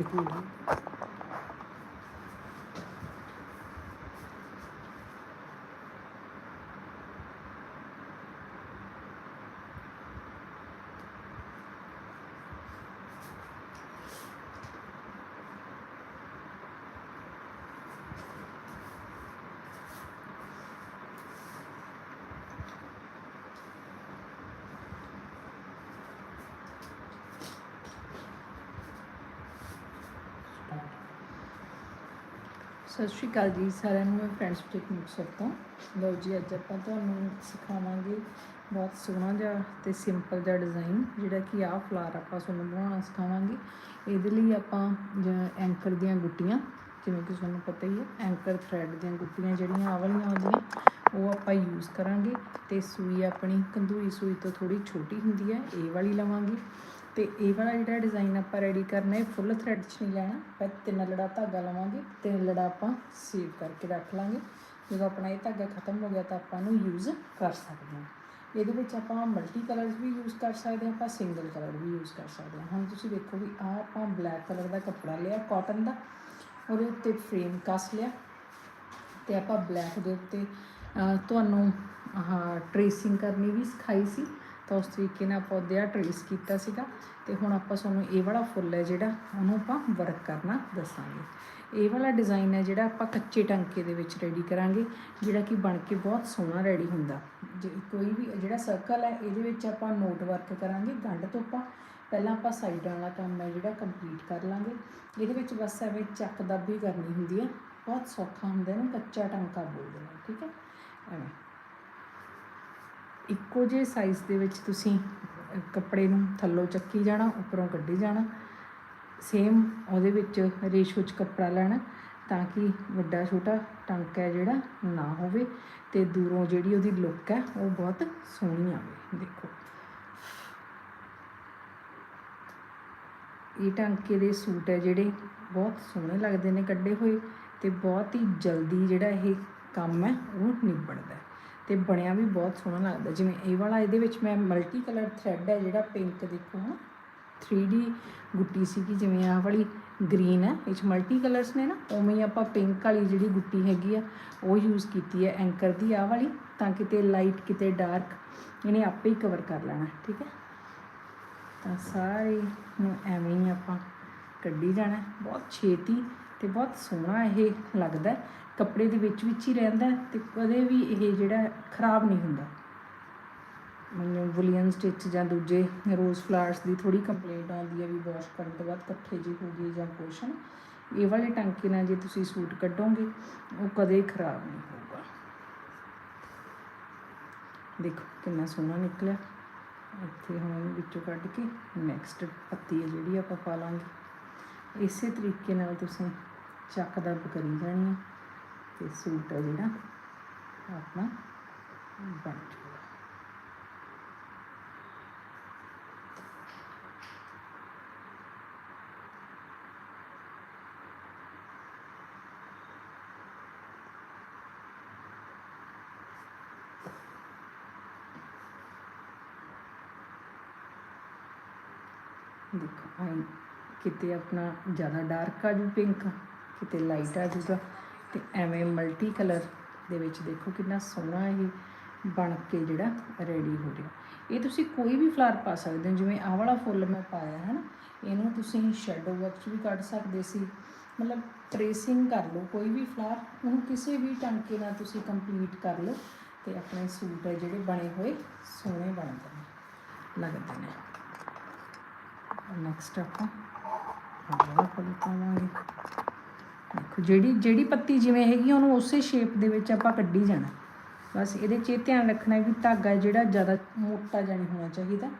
ਇੱਕ ਸਤਿ ਸ਼੍ਰੀ ਅਕਾਲ ਜੀ ਸਾਰਿਆਂ ਨੂੰ, ਮੈਂ ਫਰੈਂਡਸ ਬੁਟੀਕ ਮੁਕਤਸਰ ਤੋਂ। ਲਓ ਜੀ, ਅੱਜ ਆਪਾਂ ਤੁਹਾਨੂੰ ਸਿਖਾਵਾਂਗੇ ਬਹੁਤ ਸੋਹਣਾ ਜਿਹਾ ਤੇ ਸਿੰਪਲ ਜਿਹਾ ਡਿਜ਼ਾਈਨ ਜਿਹੜਾ ਕਿ ਆਹ ਫਲਾਰ ਆਪਾਂ ਤੁਹਾਨੂੰ ਬਣਾਉਣਾ ਸਿਖਾਵਾਂਗੇ। ਇਹਦੇ ਲਈ ਆਪਾਂ ਜ- ਐਂਕਰ ਦੀਆਂ ਗੁੱਟੀਆਂ, ਜਿਵੇਂ ਕਿ ਤੁਹਾਨੂੰ ਪਤਾ ਹੀ ਹੈ ਐਂਕਰ ਥ੍ਰੈਡ ਦੀਆਂ ਗੁੱਟੀਆਂ ਜਿਹੜੀਆਂ ਆਹ ਵਾਲੀਆਂ ਆਉਂਦੀਆਂ ਉਹ ਆਪਾਂ ਯੂਜ਼ ਕਰਾਂਗੇ ਤੇ ਸੂਈ ਆਪਣੀ ਕੰਦੂਈ ਸੂਈ ਤੋਂ ਥੋੜੀ ਛੋਟੀ ਹੁੰਦੀ ਹੈ, ਇਹ ਵਾਲੀ ਲਵਾਂਗੇ। ਤੇ ਇਹ ਵਾਲਾ ਜਿਹੜਾ ਡਿਜ਼ਾਈਨ ਆਪਾਂ ਰੈਡੀ ਕਰਨਾ ਹੈ ਫੁੱਲ ਥ੍ਰੈਡ 'ਚ ਨਹੀਂ ਲੈਣਾ। ਆਪਾਂ ਤਿੰਨ ਲੜਾ ਧਾਗਾ ਲਵਾਂਗੇ, ਤਿੰਨ ਲੜਾ ਆਪਾਂ ਸੇਵ ਕਰਕੇ ਰੱਖ ਲਾਂਗੇ। ਜਦੋਂ ਆਪਣਾ ਇਹ ਧਾਗਾ ਖਤਮ ਹੋ ਗਿਆ ਤਾਂ ਆਪਾਂ ਇਹਨੂੰ ਯੂਜ਼ ਕਰ ਸਕਦੇ ਹਾਂ। ਇਹਦੇ ਵਿੱਚ ਆਪਾਂ ਮਲਟੀ ਕਲਰਸ ਵੀ ਯੂਜ਼ ਕਰ ਸਕਦੇ ਹਾਂ, ਆਪਾਂ ਸਿੰਗਲ ਕਲਰ ਵੀ ਯੂਜ਼ ਕਰ ਸਕਦੇ ਹਾਂ। ਹੁਣ ਤੁਸੀਂ ਦੇਖੋ ਵੀ ਆਹ ਆਪਾਂ ਬਲੈਕ ਕਲਰ ਦਾ ਕੱਪੜਾ ਲਿਆ ਕਾਟਨ ਦਾ। ਉਹਦੇ ਉੱਤੇ ਫਰੇਮ ਕਸ ਲਿਆ। ਤੇ ਆਪਾਂ ਬਲੈਕ ਦੇ ਉੱਤੇ ਤੁਹਾਨੂੰ ਆਹ ਟ੍ਰੇਸਿੰਗ ਕਰਨੀ ਵੀ ਸਿਖਾਈ ਸੀ। ਤਾਂ ਉਸ ਤਰੀਕੇ ਨਾਲ ਆਪਾਂ ਉਹਦੇ ਆ ਟ੍ਰੇਸ ਕੀਤਾ ਸੀਗਾ ਤੇ ਹੁਣ ਆਪਾਂ ਤੁਹਾਨੂੰ ਇਹ ਵਾਲਾ ਫੁੱਲ ਹੈ ਜਿਹੜਾ ਉਹਨੂੰ ਆਪਾਂ ਵਰਕ ਕਰਨਾ ਦੱਸਾਂਗੇ। ਇਹ ਵਾਲਾ ਡਿਜ਼ਾਈਨ ਹੈ ਜਿਹੜਾ ਆਪਾਂ ਕੱਚੇ ਟਾਂਕੇ ਦੇ ਵਿੱਚ ਰੈਡੀ ਕਰਾਂਗੇ, ਜਿਹੜਾ ਕਿ ਬਣ ਕੇ ਬਹੁਤ ਸੋਹਣਾ ਰੈਡੀ ਹੁੰਦਾ। ਜੇ ਕੋਈ ਵੀ ਜਿਹੜਾ ਸਰਕਲ ਹੈ, ਇਹਦੇ ਵਿੱਚ ਆਪਾਂ ਨੋਟ ਵਰਕ ਕਰਾਂਗੇ, ਗੰਢ ਤੋਂ ਆਪਾਂ ਪਹਿਲਾਂ ਆਪਾਂ ਸਾਈਡਾਂ ਵਾਲਾ ਕੰਮ ਹੈ ਜਿਹੜਾ ਕੰਪਲੀਟ ਕਰ ਲਾਂਗੇ। ਇਹਦੇ ਵਿੱਚ ਬਸ ਐਵੇਂ ਚੱਕ ਦੱਬੀ ਕਰਨੀ ਹੁੰਦੀ ਹੈ। ਬਹੁਤ ਸੌਖਾ ਹੁੰਦਾ ਇਹਨੂੰ ਕੱਚਾ ਟਾਂਕਾ ਬੋਲਦੇ ਨੇ, ਠੀਕ ਹੈ? ਐਵੇਂ। ਇੱਕੋ ਜਿਹੇ ਸਾਈਜ਼ ਦੇ ਵਿੱਚ ਤੁਸੀਂ ਕੱਪੜੇ ਨੂੰ ਥੱਲੋਂ ਚੱਕੀ ਜਾਣਾ, ਉੱਪਰੋਂ ਕੱਢੀ ਜਾਣਾ। ਸੇਮ ਉਹਦੇ ਵਿੱਚ ਰੇਸ਼ੋ 'ਚ ਕੱਪੜਾ ਲੈਣਾ ਤਾਂ ਕਿ ਵੱਡਾ ਛੋਟਾ ਟਾਂਕਾ ਹੈ ਜਿਹੜਾ ਨਾ ਹੋਵੇ ਤੇ ਦੂਰੋਂ ਜਿਹੜੀ ਉਹਦੀ ਲੁੱਕ ਹੈ ਉਹ ਬਹੁਤ ਸੋਹਣੀ ਆਵੇ। ਦੇਖੋ। ਇਹ ਟਾਂਕੇ ਦੇ ਸੂਟ ਹੈ ਜਿਹੜੇ ਬਹੁਤ ਸੋਹਣੇ ਲੱਗਦੇ ਨੇ ਕੱਢੇ ਹੋਏ ਤੇ ਬਹੁਤ ਹੀ ਜਲਦੀ ਜਿਹੜਾ ਇਹ ਕੰਮ ਹੈ ਉਹ ਨਿਬੜਦਾ ਹੈ। ਤੇ ਬਣਿਆ ਵੀ ਬਹੁਤ ਸੋਹਣਾ ਲੱਗਦਾ। ਜਿਵੇਂ ਇਹ ਵਾਲਾ, ਇਹਦੇ ਵਿੱਚ ਮੈਂ ਮਲਟੀ ਕਲਰ ਥ੍ਰੈਡ ਹੈ, ਜਿਹੜਾ ਪਿੰਕ ਦੇਖੋ ਹਾਂ 3D ਗੁੱਟੀ ਸੀਗੀ, ਜਿਵੇਂ ਆਹ ਵਾਲੀ ਗ੍ਰੀਨ ਹੈ। ਇਹ ਚ ਮਲਟੀ ਕਲਰਸ ਨੇ ਨਾ, ਉਵੇਂ ਹੀ ਆਪਾਂ ਪਿੰਕ ਵਾਲੀ ਜਿਹੜੀ ਗੁੱਟੀ ਹੈਗੀ ਆ, ਉਹ ਯੂਜ਼ ਕੀਤੀ ਹੈ ਐਂਕਰ ਦੀ ਆਹ ਵਾਲੀ, ਤਾਂ ਕਿਤੇ ਲਾਈਟ ਕਿਤੇ ਡਾਰਕ ਇਹਨੇ ਆਪੇ ਹੀ ਕਵਰ ਕਰ ਲੈਣਾ, ਠੀਕ ਹੈ? ਤਾਂ ਸਾਰੇ ਨੂੰ ਐਵੇਂ ਹੀ ਆਪਾਂ ਕੱਢੀ ਜਾਣਾ। ਬਹੁਤ ਛੇਤੀ ਤੇ ਬਹੁਤ ਸੋਹਣਾ ਇਹ ਲੱਗਦਾ ਕੱਪੜੇ ਦੇ ਵਿੱਚ ਵਿੱਚ ਹੀ ਰਹਿੰਦਾ ਹੈ ਤੇ ਕਦੇ ਵੀ ਇਹ ਜਿਹੜਾ ਖਰਾਬ ਨਹੀਂ ਹੁੰਦਾ। ਮੈਨੂੰ ਵੁਲੀਅਨ ਸਟਿਚ ਜਾਂ ਦੂਜੇ ਰੋਜ਼ ਫਲਾਵਰਸ ਦੀ ਥੋੜੀ ਕੰਪਲੇਂਟ ਆਉਂਦੀ ਹੈ ਵੀ ਵਾਸ਼ ਕਰਨ ਤੋਂ ਬਾਅਦ ਇਕੱਠੇ ਜਿਹੇ ਹੋ ਗਏ ਜਾਂ ਕੁਛ ਨਾ ਇਹ ਵਾਲੇ ਟਾਂਕੇ ਨਾਲ ਜੇ ਤੁਸੀਂ ਸੂਟ ਕੱਢੋਗੇ, ਉਹ ਕਦੇ ਖਰਾਬ ਨਹੀਂ ਹੋਊਗਾ। ਦੇਖੋ ਕਿੰਨਾ ਸੋਹਣਾ ਨਿਕਲਿਆ। ਇੱਥੇ ਹੁਣ ਵਿੱਚੋਂ ਕੱਢ ਕੇ ਨੈਕਸਟ ਪੱਤੀ ਹੈ ਜਿਹੜੀ ਆਪਾਂ ਪਾ ਲਾਂਗੇ। ਇਸੇ ਤਰੀਕੇ ਨਾਲ ਤੁਸੀਂ ਚੱਕ ਦੱਬ ਕਰੀ ਜਾਣੀ ਹੈ। ਤੇ ਸੂਟ ਹੈ ਜਿਹੜਾ ਆਪਣਾ ਬਣ ਜਾਊਗਾ ਦੇਖੋ ਆਈ ਕਿਤੇ ਆਪਣਾ ਜ਼ਿਆਦਾ ਡਾਰਕ ਆ ਜੂ ਪਿੰਕ ਕਿਤੇ ਲਾਈਟ ਆ ਜੂਗਾ ਤੇ ਐਵੇਂ ਮਲਟੀ ਕਲਰ ਦੇ ਵਿੱਚ ਦੇਖੋ ਕਿੰਨਾ ਸੋਹਣਾ ਇਹ ਬਣ ਕੇ ਜਿਹੜਾ ਰੈਡੀ ਹੋ ਰਿਹਾ। ਇਹ ਤੁਸੀਂ ਕੋਈ ਵੀ ਫਲਾਰ ਪਾ ਸਕਦੇ ਹੋ, ਜਿਵੇਂ ਆਹ ਵਾਲਾ ਫੁੱਲ ਮੈਂ ਪਾਇਆ ਹੈ ਨਾ ਇਹਨੂੰ ਤੁਸੀਂ ਸ਼ੈਡੋ ਵਰਕ 'ਚ ਵੀ ਕੱਢ ਸਕਦੇ ਸੀ। ਮਤਲਬ ਟ੍ਰੇਸਿੰਗ ਕਰ ਲਓ, ਕੋਈ ਵੀ ਫਲਾਰ ਉਹਨੂੰ ਕਿਸੇ ਵੀ ਟਾਂਕੇ ਨਾਲ ਤੁਸੀਂ ਕੰਪਲੀਟ ਕਰ ਲਓ ਤੇ ਆਪਣੇ ਸੂਟ ਹੈ ਜਿਹੜੇ ਬਣੇ ਹੋਏ ਸੋਹਣੇ ਬਣਦੇ ਨੇ ਲੱਗਦੇ ਨੇ। ਨੈਕਸਟ ਆਪਾਂ ਆਹ ਫੁੱਲ ਪਾਵਾਂਗੇ। ਦੇਖੋ, ਜਿਹੜੀ ਜਿਹੜੀ ਪੱਤੀ ਜਿਵੇਂ ਹੈਗੀ ਉਹਨੂੰ ਉਸੇ ਸ਼ੇਪ ਦੇ ਵਿੱਚ ਆਪਾਂ ਕੱਢੀ ਜਾਣਾ। ਬਸ ਇਹਦੇ 'ਚ ਇਹ ਧਿਆਨ ਰੱਖਣਾ ਵੀ ਧਾਗਾ ਜਿਹੜਾ ਜ਼ਿਆਦਾ ਮੋਟਾ ਜਿਹਾ ਨਹੀਂ ਹੋਣਾ ਚਾਹੀਦਾ।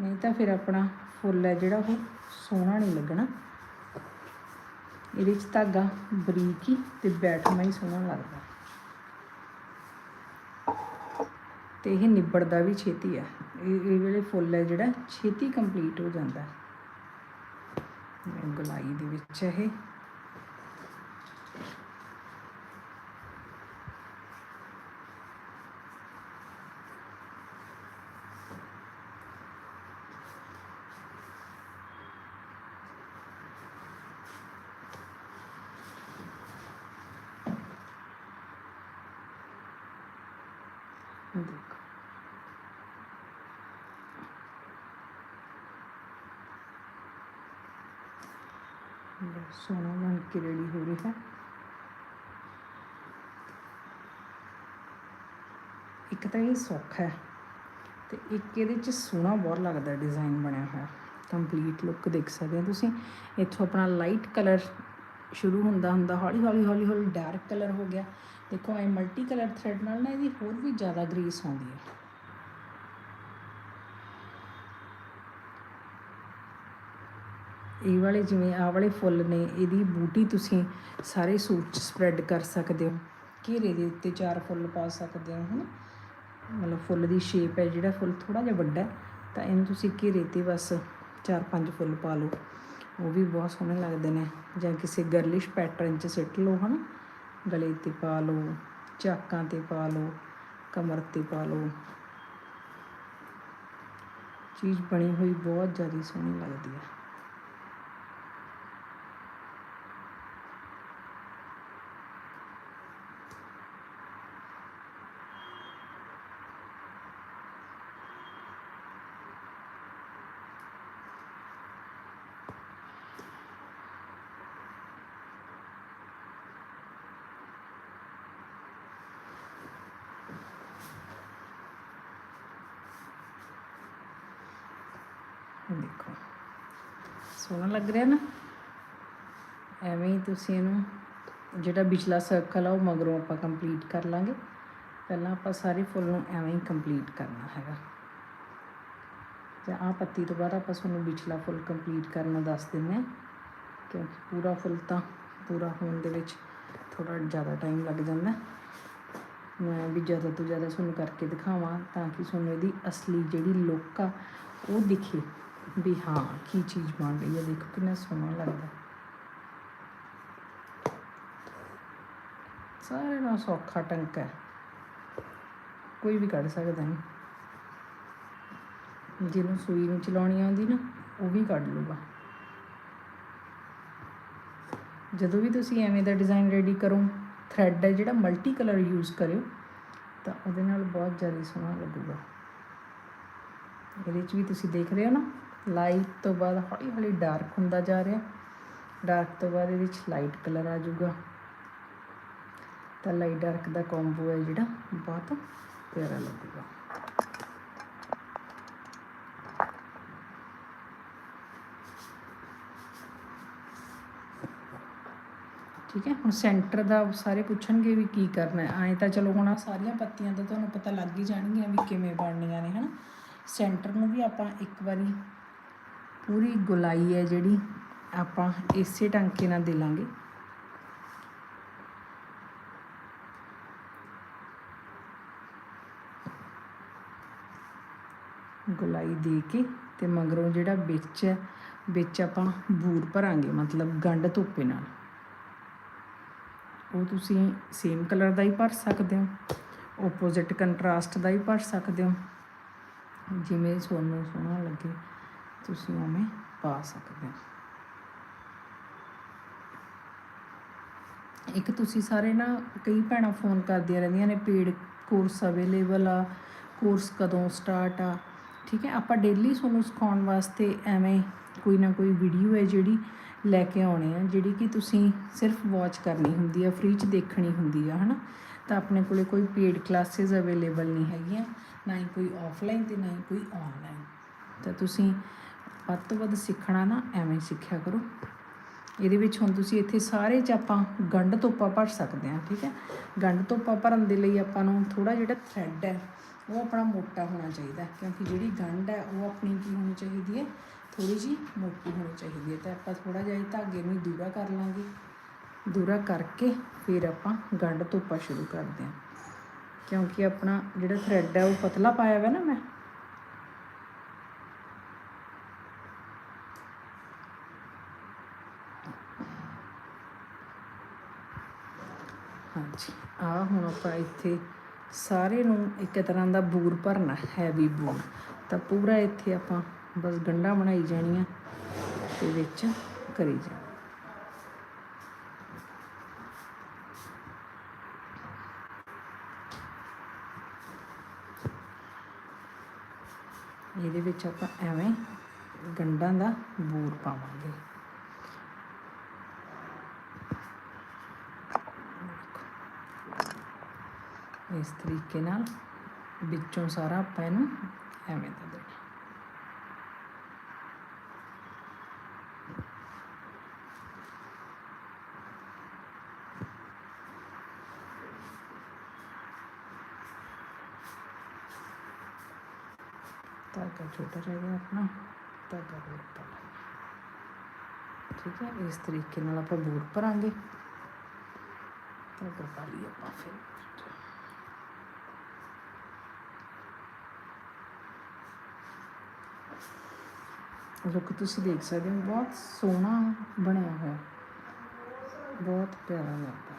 ਨਹੀਂ ਤਾਂ ਫਿਰ ਆਪਣਾ ਫੁੱਲ ਹੈ ਜਿਹੜਾ ਉਹ ਸੋਹਣਾ ਨਹੀਂ ਲੱਗਣਾ। ਇਹਦੇ 'ਚ ਧਾਗਾ ਬਰੀਕ ਹੀ ਤੇ ਬੈਠਣਾ ਹੀ ਸੋਹਣਾ ਲੱਗਦਾ। ਤੇ ਇਹ ਨਿਬੜਦਾ ਵੀ ਛੇਤੀ ਆ। ਇਹ ਇਹ ਵੇਲੇ ਫੁੱਲ ਹੈ ਜਿਹੜਾ ਛੇਤੀ ਕੰਪਲੀਟ ਹੋ ਜਾਂਦਾ। ਹੈ ਗੁਲਾਈ ਦੇ ਵਿੱਚ ਇਹ। ਬਹੁਤ ਸੋਹਣਾ ਬਣ ਕੇ ਰੈਡੀ ਹੋ ਰਿਹਾ ਹੈ। ਇੱਕ ਤਾਂ ਇਹ ਸੌਖਾ ਹੈ ਤੇ ਇੱਕ ਇਹਦੇ ਚ ਸੋਹਣਾ ਬਹੁਤ ਲੱਗਦਾ ਡਿਜ਼ਾਈਨ ਬਣਿਆ ਹੋਇਆ। ਕੰਪਲੀਟ ਲੁੱਕ ਦੇਖ ਸਕਦੇ ਹੋ ਤੁਸੀਂ। ਇੱਥੋਂ ਆਪਣਾ ਲਾਈਟ ਕਲਰ ਸ਼ੁਰੂ ਹੁੰਦਾ ਹੁੰਦਾ, ਹੌਲੀ ਹੌਲੀ ਹੌਲੀ ਹੌਲੀ ਡਾਰਕ ਕਲਰ ਹੋ ਗਿਆ। ਦੇਖੋ, ਇਹ ਮਲਟੀ ਕਲਰ ਥ੍ਰੈਡ ਨਾਲ ਨਾ ਇਹਦੀ ਹੋਰ ਵੀ ਜ਼ਿਆਦਾ ਗ੍ਰੇਸ ਆਉਂਦੀ ਹੈ। ਇਹ ਵਾਲੇ ਜਿਵੇਂ ਆਹ ਵਾਲੇ ਫੁੱਲ ਨੇ, ਇਹਦੀ ਬੂਟੀ ਤੁਸੀਂ ਸਾਰੇ ਸੂਟ 'ਚ ਸਪਰੈਡ ਕਰ ਸਕਦੇ ਹੋ। ਘੇਰੇ ਦੇ ਉੱਤੇ ਚਾਰ ਫੁੱਲ ਪਾ ਸਕਦੇ ਹੋ, ਹਨਾ? ਮਤਲਬ ਫੁੱਲ ਦੀ ਸ਼ੇਪ ਹੈ, ਜਿਹੜਾ ਫੁੱਲ ਥੋੜਾ ਜਿਹਾ ਵੱਡਾ ਤਾਂ ਇਹਨੂੰ ਤੁਸੀਂ ਘੇਰੇ ਤੇ ਬਸ ਚਾਰ ਪੰਜ ਫੁੱਲ ਪਾ ਲਓ। ਉਹ ਵੀ ਬਹੁਤ ਸੋਹਣੇ ਲੱਗਦੇ ਨੇ। ਜਾਂ ਕਿਸੇ ਗਰਲਿਸ਼ ਪੈਟਰਨ 'ਚ ਸਿੱਟ ਲਓ, ਹਨਾ? ਗਲੇ ਤੇ ਪਾ ਲਓ ਚਾਕਾਂ ਤੇ ਪਾ ਲਓ, ਕਮਰ ਤੇ ਪਾ ਲਓ। ਚੀਜ਼ ਬਣੀ ਹੋਈ ਬਹੁਤ ਜ਼ਿਆਦਾ ਸੋਹਣੀ ਲੱਗਦੀ ਹੈ। ਦੇਖੋ, ਸੋਹਣਾ ਲੱਗ ਰਿਹਾ ਨਾ? ਐਵੇਂ ਹੀ ਤੁਸੀਂ ਇਹਨੂੰ, ਜਿਹੜਾ ਵਿਚਲਾ ਸਰਕਲ ਆ ਉਹ ਮਗਰੋਂ ਆਪਾਂ ਕੰਪਲੀਟ ਕਰ ਲਾਂਗੇ। ਪਹਿਲਾਂ ਆਪਾਂ ਸਾਰੇ ਫੁੱਲ ਨੂੰ ਐਵੇਂ ਹੀ ਕੰਪਲੀਟ ਕਰਨਾ ਹੈਗਾ। ਤੇ ਆਹ ਪੱਤੀ ਤੋਂ ਬਾਅਦ ਆਪਾਂ ਤੁਹਾਨੂੰ ਵਿਚਲਾ ਫੁੱਲ ਕੰਪਲੀਟ ਕਰਨਾ ਦੱਸ ਦਿੰਦੇ ਹਾਂ, ਕਿਉਂਕਿ ਪੂਰਾ ਫੁੱਲ ਤਾਂ ਪੂਰਾ ਹੋਣ ਦੇ ਵਿੱਚ ਥੋੜਾ ਜ਼ਿਆਦਾ ਟਾਈਮ ਲੱਗ ਜਾਂਦਾ। ਮੈਂ ਵੀ ਜ਼ਿਆਦਾ ਤੋਂ ਜ਼ਿਆਦਾ ਤੁਹਾਨੂੰ ਕਰਕੇ ਦਿਖਾਵਾਂ ਤਾਂ ਕਿ ਤੁਹਾਨੂੰ ਇਹਦੀ ਅਸਲੀ ਜਿਹੜੀ ਲੁੱਕ ਆ ਉਹ ਦਿਖੇ। ਵੀ ਹਾਂ, ਕੀ ਚੀਜ਼ ਬਣ ਰਹੀ ਹੈ, ਦੇਖੋ ਕਿੰਨਾ ਸੋਹਣਾ ਲੱਗਦਾ। ਸਾਰੇ ਨਾਲ ਸੌਖਾ ਟੰਕਾ ਹੈ। ਕੋਈ ਵੀ ਕੱਢ ਸਕਦਾ ਨਹੀਂ ਜਿਹਨੂੰ ਸੂਈ ਨੂੰ ਚਲਾਉਣੀ ਆਉਂਦੀ ਨਾ, ਉਹ ਵੀ ਕੱਢ ਲੂਗਾ ਜਦੋਂ ਵੀ ਤੁਸੀਂ ਐਵੇਂ ਦਾ ਡਿਜ਼ਾਈਨ ਰੈਡੀ ਕਰੋ ਥ੍ਰੈਡ ਹੈ ਜਿਹੜਾ ਮਲਟੀ ਕਲਰ ਯੂਜ਼ ਕਰਿਓ, ਤਾਂ ਉਹਦੇ ਨਾਲ ਬਹੁਤ ਜ਼ਿਆਦਾ ਸੋਹਣਾ ਲੱਗੂਗਾ। ਇਹਦੇ 'ਚ ਵੀ ਤੁਸੀਂ ਦੇਖ ਰਹੇ ਹੋ ਨਾ ਲਾਈਟ ਤੋਂ ਬਾਅਦ ਹੌਲੀ ਹੌਲੀ ਡਾਰਕ ਹੁੰਦਾ ਜਾ ਰਿਹਾ। ਡਾਰਕ ਤੋਂ ਬਾਅਦ ਇਹਦੇ ਵਿੱਚ ਲਾਈਟ ਕਲਰ ਆ ਜਾਊਗਾ। ਤਾਂ ਲਾਈਟ ਡਾਰਕ ਦਾ ਕੰਬੋ ਹੈ ਜਿਹੜਾ, ਬਹੁਤ ਪਿਆਰਾ ਲੱਗੂਗਾ। ਠੀਕ ਹੈ, ਹੁਣ ਸੈਂਟਰ ਦਾ ਸਾਰੇ ਪੁੱਛਣਗੇ ਵੀ ਕੀ ਕਰਨਾ ਹੈ। ਐਂ ਤਾਂ ਚਲੋ ਹੁਣ ਆਹ ਸਾਰੀਆਂ ਪੱਤੀਆਂ ਤਾਂ ਤੁਹਾਨੂੰ ਪਤਾ ਲੱਗ ਹੀ ਜਾਣਗੀਆਂ ਵੀ ਕਿਵੇਂ ਬਣਨੀਆਂ ਨੇ, ਹਨਾ। ਸੈਂਟਰ ਨੂੰ ਵੀ ਆਪਾਂ ਇੱਕ ਵਾਰੀ ਪੂਰੀ ਗੁਲਾਈ ਹੈ ਜਿਹੜੀ ਆਪਾਂ ਇਸੇ ਟਾਂਕੇ ਨਾਲ ਦੇ ਲਾਂਗੇ ਗੁਲਾਈ ਦੇ ਕੇ ਤੇ ਮਗਰੋਂ ਜਿਹੜਾ ਵਿੱਚ ਹੈ, ਵਿੱਚ ਆਪਾਂ ਬੂਰ ਭਰਾਂਗੇ, ਮਤਲਬ ਗੰਢ ਧੋਪੇ ਨਾਲ। ਉਹ ਤੁਸੀਂ ਸੇਮ ਕਲਰ ਦਾ ਹੀ ਭਰ ਸਕਦੇ ਹੋ ਆਪੋਜ਼ਿਟ ਕੰਟਰਾਸਟ ਦਾ ਹੀ ਭਰ ਸਕਦੇ ਹੋ। ਜਿਵੇਂ ਤੁਹਾਨੂੰ ਸੋਹਣਾ ਲੱਗੇ। ਤੁਸੀਂ ਉਵੇਂ ਪਾ ਸਕਦੇ ਹੋ। ਇੱਕ ਤੁਸੀਂ ਸਾਰੇ ਨਾ ਕਈ ਭੈਣਾਂ ਫੋਨ ਕਰਦੀਆਂ ਰਹਿੰਦੀਆਂ ਨੇ, ਪੇਡ ਕੋਰਸ ਅਵੇਲੇਬਲ ਆ, ਕੋਰਸ ਕਦੋਂ ਸਟਾਰਟ ਆ। ਠੀਕ ਹੈ, ਆਪਾਂ ਡੇਲੀ ਤੁਹਾਨੂੰ ਸਿਖਾਉਣ ਵਾਸਤੇ ਐਵੇਂ ਕੋਈ ਨਾ ਕੋਈ ਵੀਡੀਓ ਹੈ ਜਿਹੜੀ ਲੈ ਕੇ ਆਉਣੇ ਆ, ਜਿਹੜੀ ਕਿ ਤੁਸੀਂ ਸਿਰਫ ਵਾਚ ਕਰਨੀ ਹੁੰਦੀ ਆ ਫ੍ਰੀ ਚ ਦੇਖਣੀ ਹੁੰਦੀ ਆ, ਹਨਾ। ਤਾਂ ਆਪਣੇ ਕੋਲੇ ਕੋਈ ਪੇਡ ਕਲਾਸਿਸ ਅਵੇਲੇਬਲ ਨਹੀਂ ਹੈਗੀਆਂ, ਨਾ ਹੀ ਕੋਈ ਆਫਲਾਈਨ ਤੇ ਨਾ ਹੀ ਕੋਈ ਆਨਲਾਈਨ ਤਾਂ ਤੁਸੀਂ ਵੱਧ ਤੋਂ ਵੱਧ ਸਿੱਖਣਾ ਨਾ ਐਵੇਂ ਸਿੱਖਿਆ ਕਰੋ। ਇਹਦੇ ਵਿੱਚ ਹੁਣ ਤੁਸੀਂ ਇੱਥੇ ਸਾਰੇ ਚ ਆਪਾਂ ਗੰਢ ਤੋਪਾ ਭਰ ਸਕਦੇ ਹਾਂ, ਠੀਕ ਹੈ? ਗੰਢ ਤੋਪਾ ਭਰਨ ਦੇ ਲਈ ਆਪਾਂ ਨੂੰ ਥੋੜਾ ਜਿਹੜਾ ਥ੍ਰੈਡ ਹੈ, ਉਹ ਆਪਣਾ ਮੋਟਾ ਹੋਣਾ ਚਾਹੀਦਾ ਕਿਉਂਕਿ ਜਿਹੜੀ ਗੰਢ ਹੈ, ਉਹ ਆਪਣੀ ਕੀ ਹੋਣੀ ਚਾਹੀਦੀ ਹੈ? ਥੋੜੀ ਜੀ ਮੋਟੀ ਹੋਣੀ ਚਾਹੀਦੀ ਹੈ। ਤਾਂ ਆਪਾਂ ਥੋੜਾ ਜਿਹਾ ਇਹ ਧਾਗੇ ਨੂੰ ਦੂਰਾ ਕਰ ਲਾਂਗੇ। ਦੂਰਾ ਕਰਕੇ ਫਿਰ ਆਪਾਂ ਗੰਢ ਤੋਪਾ ਸ਼ੁਰੂ ਕਰਦੇ ਹਾਂ। ਕਿਉਂਕਿ ਆਪਣਾ ਜਿਹੜਾ ਥ੍ਰੈਡ ਹੈ, ਉਹ ਪਤਲਾ ਪਾਇਆ ਹੋਇਆ ਨਾ ਮੈਂ ਹਾਂਜੀ ਆ ਹੁਣ ਆਪਾਂ ਇੱਥੇ ਸਾਰੇ ਨੂੰ ਇੱਕ ਤਰ੍ਹਾਂ ਦਾ ਬੂਰ ਭਰਨਾ ਹੈਵੀ ਬੂਰ। ਤਾਂ ਪੂਰਾ ਇੱਥੇ ਆਪਾਂ ਬਸ ਗੰਢਾਂ ਬਣਾਈ ਜਾਣੀਆਂ ਤੇ ਵਿੱਚ ਕਰੀ ਜਾਣਾ ਇਹਦੇ ਵਿੱਚ ਆਪਾਂ ਐਵੇਂ ਗੰਢਾਂ ਦਾ ਬੂਰ ਪਾਵਾਂਗੇ। ਇਸ ਤਰੀਕੇ ਨਾਲ ਵਿੱਚੋਂ ਸਾਰਾ ਆਪਾਂ ਇਹਨੂੰ ਐਵੇਂ ਦਾ ਦੇਣਾ ਧਾਗਾ ਛੋਟਾ ਰਹਿ ਗਿਆ ਆਪਣਾ, ਧਾਗਾ ਹੋਰ ਪਾ ਲੈਣਾ। ਠੀਕ ਹੈ, ਇਸ ਤਰੀਕੇ ਨਾਲ ਆਪਾਂ ਬੂਟ ਭਰਾਂਗੇ ਧਾਗਾ ਪਾ ਲਈ ਆਪਾਂ ਫਿਰ ਲੋਕ ਤੁਸੀਂ ਦੇਖ ਸਕਦੇ ਹੋ ਬਹੁਤ ਸੋਹਣਾ ਬਣਿਆ ਹੋਇਆ। ਬਹੁਤ ਪਿਆਰਾ ਲੱਗਦਾ।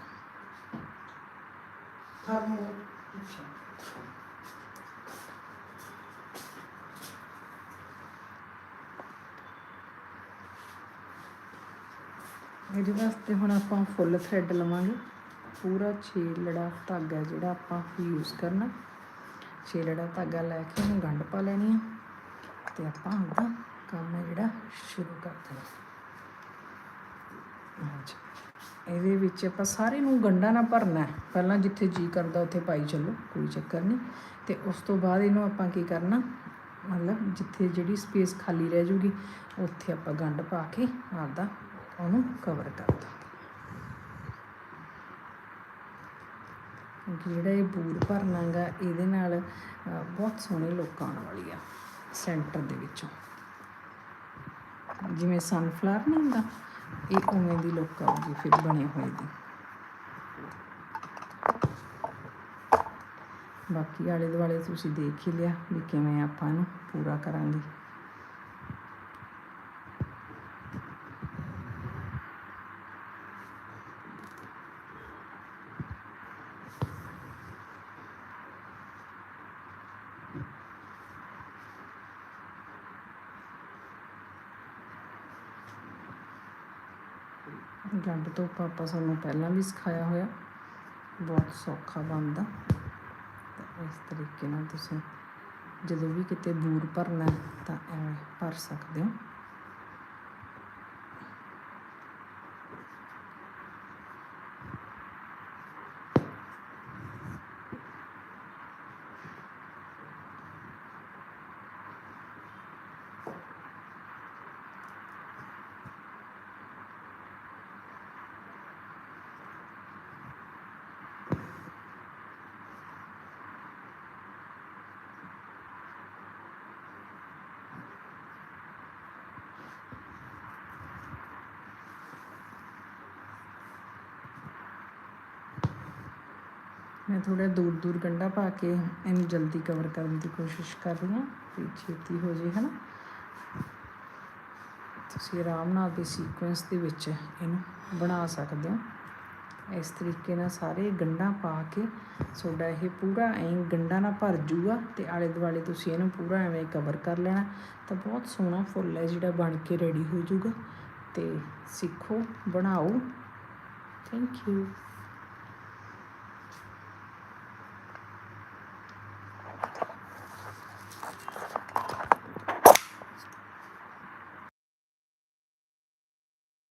ਇਹਦੇ ਵਾਸਤੇ ਹੁਣ ਆਪਾਂ ਫੁੱਲ ਥ੍ਰੈਡ ਲਵਾਂਗੇ। ਪੂਰਾ ਛੇਲੜਾ ਧਾਗਾ ਹੈ ਜਿਹੜਾ ਆਪਾਂ ਯੂਜ਼ ਕਰਨਾ। ਛੇਲੜਾ ਧਾਗਾ ਲੈ ਕੇ ਉਹਨੂੰ ਗੰਢ ਪਾ ਲੈਣੀ ਆ ਤੇ ਆਪਾਂ ਉਹਦਾ ਕੰਮ ਹੈ ਜਿਹੜਾ ਸ਼ੁਰੂ ਕਰ ਦੇਣਾ। ਹਾਂਜੀ। ਇਹਦੇ ਵਿੱਚ ਆਪਾਂ ਸਾਰੇ ਨੂੰ ਗੰਢਾ ਨਾ ਭਰਨਾ ਪਹਿਲਾਂ ਜਿੱਥੇ ਜੀ ਕਰਦਾ ਉੱਥੇ ਪਾਈ ਚੱਲੋ, ਕੋਈ ਚੱਕਰ ਨਹੀਂ। ਤੇ ਉਸ ਤੋਂ ਬਾਅਦ ਇਹਨੂੰ ਆਪਾਂ ਕੀ ਕਰਨਾ, ਮਤਲਬ ਜਿੱਥੇ ਜਿਹੜੀ ਸਪੇਸ ਖਾਲੀ ਰਹਿ ਜੂਗੀ, ਉੱਥੇ ਆਪਾਂ ਗੰਢ ਪਾ ਕੇ ਆਪਦਾ ਉਹਨੂੰ ਕਵਰ ਕਰ ਦਾਂਗੇ ਕਿਉਂਕਿ ਜਿਹੜਾ ਇਹ ਬੂਰ ਭਰਨਾਗਾ ਇਹਦੇ ਨਾਲ ਬਹੁਤ ਸੋਹਣੇ ਲੋਕ ਆਉਣ ਵਾਲੀ ਆ ਸੈਂਟਰ ਦੇ ਵਿੱਚੋਂ। ਜਿਵੇਂ ਸਨਫਲਾਵਰ ਨਹੀਂ ਹੁੰਦਾ, ਇਹ ਉਵੇਂ ਦੀ ਲੁੱਕ ਆਊਗੀ ਫਿਰ ਬਣੇ ਹੋਏ ਦੀ। ਬਾਕੀ ਆਲੇ ਦੁਆਲੇ ਤੁਸੀਂ ਦੇਖ ਹੀ ਲਿਆ ਵੀ ਕਿਵੇਂ ਆਪਾਂ ਇਹਨੂੰ ਪੂਰਾ ਕਰਾਂਗੇ। ਗੰਢ ਤੋਂ ਪਾਪਾ ਸਾਨੂੰ ਪਹਿਲਾਂ ਵੀ ਸਿਖਾਇਆ ਹੋਇਆ। ਬਹੁਤ ਸੌਖਾ ਬਣਦਾ। ਇਸ ਤਰੀਕੇ ਨਾਲ ਤੁਸੀਂ ਜਦੋਂ ਵੀ ਕਿਤੇ ਬੂਰ ਭਰਨਾ ਤਾਂ ਐਵੇਂ ਭਰ ਸਕਦੇ ਹੋ। ਮੈਂ ਥੋੜਾ ਦੂਰ ਦੂਰ ਗੰਢਾ ਪਾ ਕੇ ਇਹਨੂੰ ਜਲਦੀ ਕਵਰ ਕਰਨ ਦੀ ਕੋਸ਼ਿਸ਼ ਕਰ ਰਹੀ ਹਾਂ ਵੀ ਛੇਤੀ ਹੋ ਜੇ, ਹਨਾ? ਤੁਸੀਂ ਆਰਾਮ ਨਾਲ ਦੇ ਸੀਕੁਐਂਸ ਦੇ ਵਿੱਚ ਇਹਨੂੰ ਬਣਾ ਸਕਦੇ ਹੋ। ਇਸ ਤਰੀਕੇ ਨਾਲ ਸਾਰੇ ਗੰਢਾ ਪਾ ਕੇ ਤੁਹਾਡਾ ਇਹ ਪੂਰਾ ਐਂ ਗੰਢਾ ਨਾ ਭਰ ਜੂਗਾ ਤੇ ਆਲੇ ਦੁਆਲੇ ਤੁਸੀਂ ਇਹਨੂੰ ਪੂਰਾ ਐਵੇਂ ਕਵਰ ਕਰ ਲੈਣਾ। ਤਾਂ ਬਹੁਤ ਸੋਹਣਾ ਫੁੱਲ ਹੈ ਜਿਹੜਾ ਬਣ ਕੇ ਰੈਡੀ ਹੋ ਜਾਊਗਾ ਤੇ ਸਿੱਖੋ, ਬਣਾਓ। Thank you